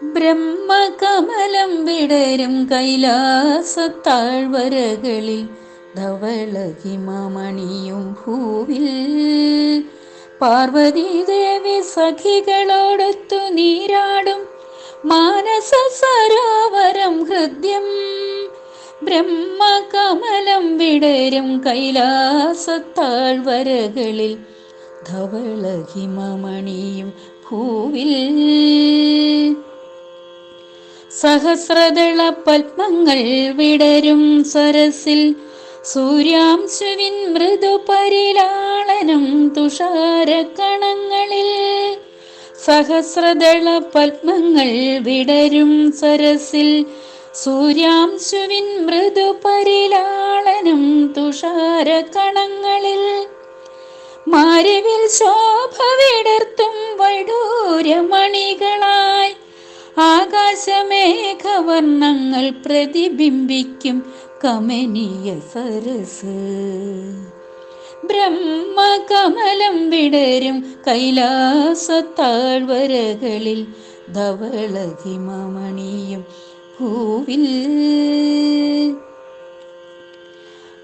ബ്രഹ്മകമലം വിടരും കൈലാസത്താഴ്വരകളിൽ ധവളഹിമമണിയും ഭൂവിൽ പാർവതീദേവി സഖികളോടൊത്തു നീരാടും മാനസ സരോവരം ഹൃദ്യം. ബ്രഹ്മകമലം വിടരും കൈലാസത്താഴ്വരകളിൽ ധവളഹിമമണിയും ഭൂവിൽ സഹസ്രദള പത്മങ്ങൾ വിടരും സരസിൽ. സൂര്യാംശുവിൻ മൃദുപരിലാളനം തുഷാരക്കണങ്ങളിൽ സഹസ്രദള പത്മങ്ങൾ വിടരും സരസിൽ. സൂര്യാംശുവിൻ മൃദുപരിലാളനം തുഷാരക്കണങ്ങളിൽ മാരിവിൽ ശോഭ വിടർത്തും വൈഡൂര്യമണികളായി ആകാശമേഘവർണങ്ങൾ പ്രതിബിംബിക്കും കമനീയ സരസ്. ബ്രഹ്മകമലം വിടരും കൈലാസത്താഴ്വരകളിൽ ധവളഹിമമണിയും പൂവിൽ.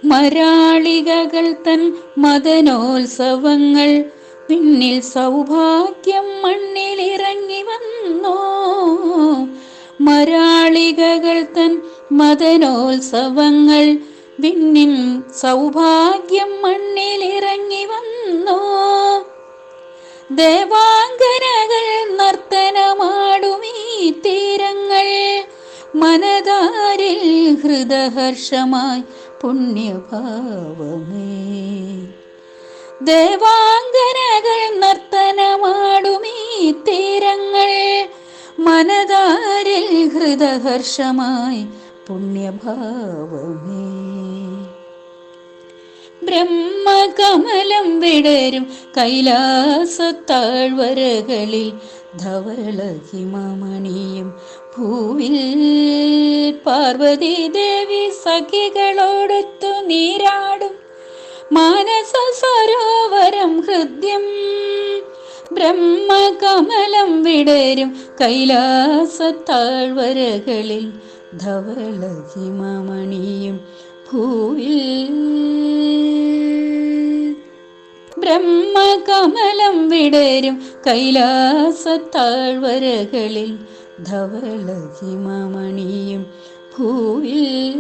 മരാളികകൾ തൻ മദനോത്സവങ്ങൾ പിന്നിൽ സൗഭാഗ്യം മണ്ണിലിറങ്ങി വന്നോ. മരാളികകൾ തൻ മദനോത്സവങ്ങൾ വിണ്ണിൻ സൗഭാഗ്യം മണ്ണിലിറങ്ങി വന്നോ. ദേവാംഗനകൾ നർത്തനമാടുമീ തീരങ്ങൾ മനതാരിൽ ഹൃദഹർഷമായി പുണ്യഭാവമേ. ദേവാംഗനകൾ നർത്തനമാടുമീ ഹൃദഹർഷമായി പുണ്യഭാവമേ. ബ്രഹ്മകമലം വിടരും കൈലാസത്താഴ്വരകളിൽ ധവളഹിമമണിയും ഭൂവിൽ പാർവതി ദേവി സഖികളോടൊത്തു നീരാടും മാനസ സരോവരം ഹൃദ്യം ബ്രഹ്മകമലം വിടരും കൈലാസത്താഴ്വരകളിൽ ധവളഹിമമണിയും ഭൂവിൽ ബ്രഹ്മകമലം വിടരും കൈലാസത്താഴ്വരകളിൽ ധവളഹിമമണിയും ഭൂവിൽ